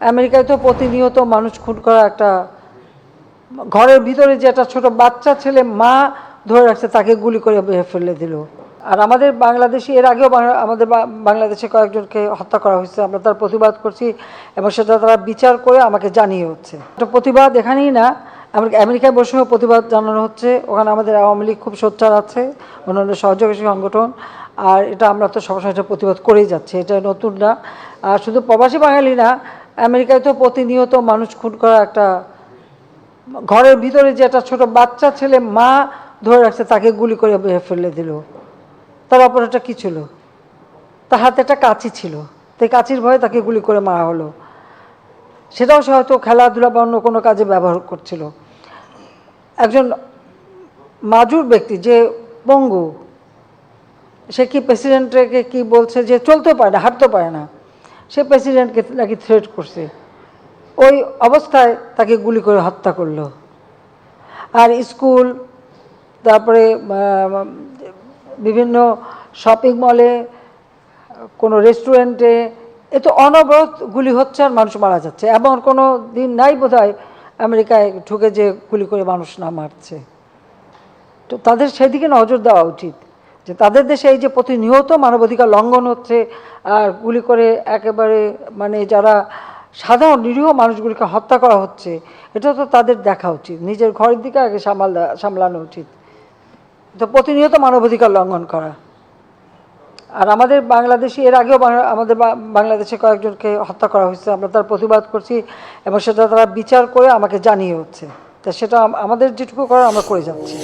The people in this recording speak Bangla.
আমেরিকায় তো প্রতিনিয়ত মানুষ খুন করা একটা, ঘরের ভিতরে যে একটা ছোট বাচ্চা ছেলে, মা ধরে রাখছে, তাকে গুলি করে ফেলে দিল। আর আমাদের বাংলাদেশে, এর আগেও আমাদের বাংলাদেশে কয়েকজনকে হত্যা করা হয়েছে, আমরা তার প্রতিবাদ করছি, এবং সেটা তারা বিচার করে আমাকে জানিয়ে হচ্ছে। প্রতিবাদ এখানেই না, আমেরিকা, আমেরিকায় বসেও প্রতিবাদ জানানো হচ্ছে, ওখানে আমাদের আওয়ামী লীগ খুব সোচ্চার আছে, অন্যান্য সহযোগী সংগঠন, আর এটা আমরা তো সবসময় প্রতিবাদ করেই যাচ্ছি, এটা নতুন না। আর শুধু প্রবাসী বাঙালি না আমেরিকায় তো প্রতিনিয়ত মানুষ খুন করা একটা ঘরের ভিতরে যে একটা ছোট বাচ্চা ছেলে, মা ধরে রাখছে, তাকে গুলি করে ফেলে দিল। তার অপরাধটা কী ছিল? তার হাতে একটা কাঁচি ছিল। তাই কাঁচির ভয়ে তাকে গুলি করে মারা হলো। সেটাও সে হয়তো খেলাধুলা বা অন্য কোনো কাজে ব্যবহার করছিল। একজন মাজুর ব্যক্তি যে পঙ্গু, সে কি প্রেসিডেন্টকে কি বলছে যে চলতে পারে না হাঁটতে পারে না। সে প্রেসিডেন্টকে নাকি থ্রেট করছে। ওই অবস্থায় তাকে গুলি করে হত্যা করল। আর স্কুল, তারপরে বিভিন্ন শপিং মলে কোনো রেস্টুরেন্টে এ তো অনবরত গুলি হচ্ছে আর মানুষ মারা যাচ্ছে। এমন কোনো দিন নাই বোধহয় আমেরিকায় ঢুকে যে গুলি করে মানুষ না মারছে। তো তাদের সেদিকে নজর দেওয়া উচিত। যে তাদের দেশে এই যে প্রতিনিয়ত মানবাধিকার লঙ্ঘন হচ্ছে, আর গুলি করে একেবারে মানে যারা সাধারণ নিরীহ মানুষগুলিকে হত্যা করা হচ্ছে, এটা তো তাদের দেখা উচিত। নিজের ঘরের দিকে আগে সামাল, সামলানো উচিত। তো প্রতিনিয়ত মানবাধিকার লঙ্ঘন করা। আর আমাদের বাংলাদেশে, এর আগেও আমাদের বাংলাদেশে কয়েকজনকে হত্যা করা হয়েছে, আমরা তার প্রতিবাদ করছি, এবং সেটা তারা বিচার করে আমাকে জানিয়ে হচ্ছে। তা সেটা আমাদের যেটুকু করার আমরা করে যাচ্ছি।